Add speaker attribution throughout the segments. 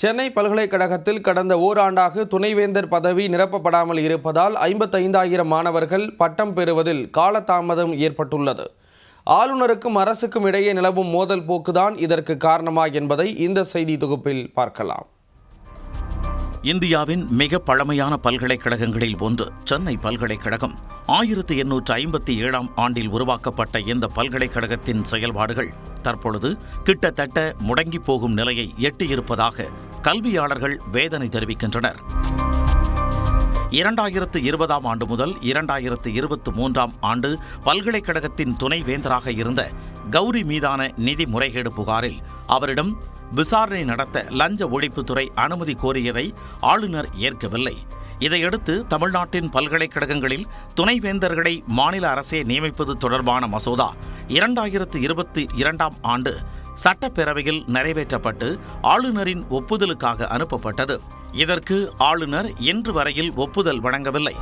Speaker 1: சென்னை பல்கலைக்கழகத்தில் கடந்த ஓராண்டாக துணைவேந்தர் பதவி நிரப்பப்படாமல் இருப்பதால் ஐம்பத்தைந்தாயிரம் மாணவர்கள் பட்டம் பெறுவதில் காலதாமதம் ஏற்பட்டுள்ளது. ஆளுநருக்கும் அரசுக்கும் இடையே நிலவும் மோதல் போக்குதான் இதற்கு காரணமா என்பதை இந்த செய்தி தொகுப்பில் பார்க்கலாம்.
Speaker 2: இந்தியாவின் மிக பழமையான பல்கலைக்கழகங்களில் ஒன்று சென்னை பல்கலைக்கழகம். ஆயிரத்தி எண்ணூற்று ஐம்பத்தி ஏழாம் ஆண்டில் உருவாக்கப்பட்ட இந்த பல்கலைக்கழகத்தின் செயல்பாடுகள் தற்பொழுது கிட்டத்தட்ட முடங்கி போகும் நிலையை எட்டியிருப்பதாக கல்வியாளர்கள் வேதனை தெரிவிக்கின்றனர். இரண்டாயிரத்து இருபதாம் ஆண்டு முதல் இரண்டாயிரத்து இருபத்தி மூன்றாம் ஆண்டு பல்கலைக்கழகத்தின் துணைவேந்தராக இருந்த கௌரி மீதான நிதி முறைகேடு புகாரில் அவரிடம் விசாரணை நடத்த லஞ்ச ஒழிப்புத்துறை அனுமதி கோரியதை ஆளுநர் ஏற்கவில்லை. இதையடுத்து தமிழ்நாட்டின் பல்கலைக்கழகங்களில் துணைவேந்தர்களை மாநில அரசே நியமிப்பது தொடர்பான மசோதா இரண்டாயிரத்து இருபத்தி இரண்டாம் ஆண்டு சட்டப்பேரவையில் நிறைவேற்றப்பட்டு ஆளுநரின் ஒப்புதலுக்காக அனுப்பப்பட்டது. இதற்கு ஆளுநர் இன்று வரையில் ஒப்புதல் வழங்கவில்லை.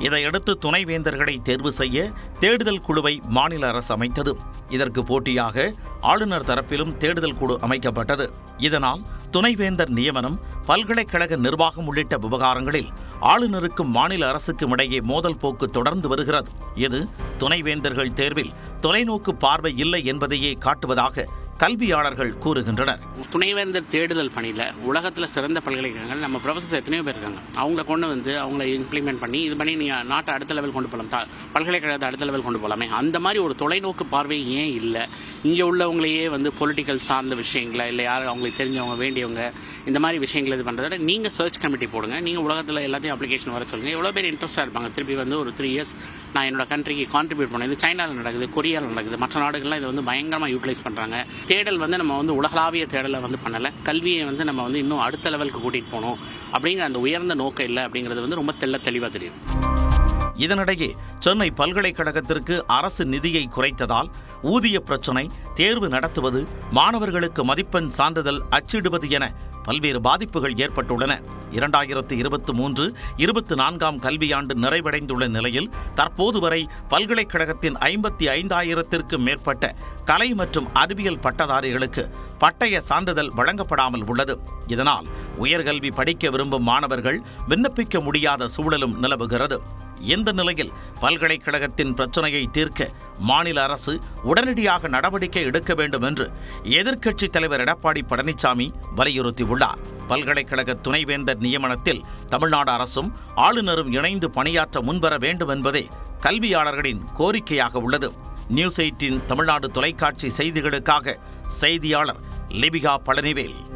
Speaker 2: இதையடுத்து துணைவேந்தர்களை தேர்வு செய்ய தேடுதல் குழுவை மாநில அரசு அமைத்தது. இதற்கு போட்டியாக ஆளுநர் தரப்பிலும் தேடுதல் குழு அமைக்கப்பட்டது. இதனால் துணைவேந்தர் நியமனம் பல்கலைக்கழக நிர்வாகம் உள்ளிட்ட விவகாரங்களில் ஆளுநருக்கும் மாநில அரசுக்கும் இடையே மோதல் போக்கு தொடர்ந்து வருகிறது. இது துணைவேந்தர்கள் தேர்வில் தொலைநோக்கு பார்வை இல்லை என்பதையே காட்டுவதாக கல்வியாளர்கள் கூறுகின்றனர்.
Speaker 3: துணைவேந்தர் தேடுதல் பணியில் உலகத்தில் சிறந்த பல்கலைக்கழகங்கள் நம்ம ப்ரொஃபஸர் எத்தனையோ பேர் இருக்காங்க. அவங்கள கொண்டு வந்து அவங்கள இம்ப்ளிமெண்ட் பண்ணி இது பண்ணி நீங்கள் நாட்டை அடுத்த லெவல் கொண்டு போகலாம் பல்கலைக்கழகத்தை அடுத்த லெவல் கொண்டு போகலாமே அந்த மாதிரி ஒரு தொலைநோக்கு பார்வை ஏன் இல்லை? இங்கே உள்ளவங்களையே வந்து பொலிட்டிக்கல் சார்ந்த விஷயங்களை இல்லை யார் அவங்களுக்கு தெரிஞ்சவங்க வேண்டியவங்க இந்த மாதிரி விஷயங்கள் இது பண்ணுறத விட நீங்கள் சர்ச் கமிட்டி போடுங்க. நீங்கள் உலகத்தில் எல்லாத்தையும் அப்ளிகேஷன் வர சொல்லுங்கள் எவ்வளோ பேர் இன்ட்ரெஸ்ட்டாக இருப்பாங்க. திருப்பி வந்து ஒரு த்ரீ இயர்ஸ் நான் என்னோட கண்ட்ரிக்கு கான்ட்ரிபியூட் பண்ணேன். இது சைனாவில் நடக்குது கொரியாவில் நடக்குது. மற்ற நாடுகள்லாம் இதை வந்து பயங்கரமாக யூட்டிலைஸ் பண்ணுறாங்க தேடல் வந்து நம்ம வந்து உலகளாவிய தேடலை வந்து பண்ணலை. கல்வியை வந்து நம்ம வந்து இன்னும் அடுத்த லெவலுக்கு கூட்டிகிட்டு போகணும். அப்படிங்கிற அந்த உயர்ந்த நோக்கம் இல்லை அப்படிங்கிறது வந்து ரொம்ப தெள்ள தெளிவாக தெரியும்
Speaker 2: இதனிடையே சென்னை பல்கலைக்கழகத்திற்கு அரசு நிதியை குறைத்ததால் ஊதிய பிரச்சினை தேர்வு நடத்துவது மாணவர்களுக்கு மதிப்பெண் சான்றிதழ் அச்சிடுவது என பல்வேறு பாதிப்புகள் ஏற்பட்டுள்ளன. இரண்டாயிரத்து இருபத்தி மூன்று இருபத்தி நான்காம் கல்வியாண்டு நிறைவடைந்துள்ள நிலையில் தற்போது வரை பல்கலைக்கழகத்தின் ஐம்பத்தி ஐந்தாயிரத்திற்கும் மேற்பட்ட கலை மற்றும் அறிவியல் பட்டதாரிகளுக்கு பட்டய சான்றிதழ் வழங்கப்படாமல் உள்ளது. இதனால் உயர்கல்வி படிக்க விரும்பும் மாணவர்கள் விண்ணப்பிக்க முடியாத சூழலும் நிலவுகிறது. இந்த நிலையில் பல்கலைக்கழகத்தின் பிரச்சனையை தீர்க்க மாநில அரசு உடனடியாக நடவடிக்கை எடுக்க வேண்டும் என்று எதிர்க்கட்சித் தலைவர் எடப்பாடி பழனிசாமி வலியுறுத்தியுள்ளார். பல்கலைக்கழக துணைவேந்தர் நியமனத்தில் தமிழ்நாடு அரசும் ஆளுநரும் இணைந்து பணியாற்ற முன்வர வேண்டும் என்பதே கல்வியாளர்களின் கோரிக்கையாக உள்ளது. நியூஸ் எயிட்டின் தமிழ்நாடு தொலைக்காட்சி செய்திகளுக்காக செய்தியாளர் லிபிகா பழனிவேல்.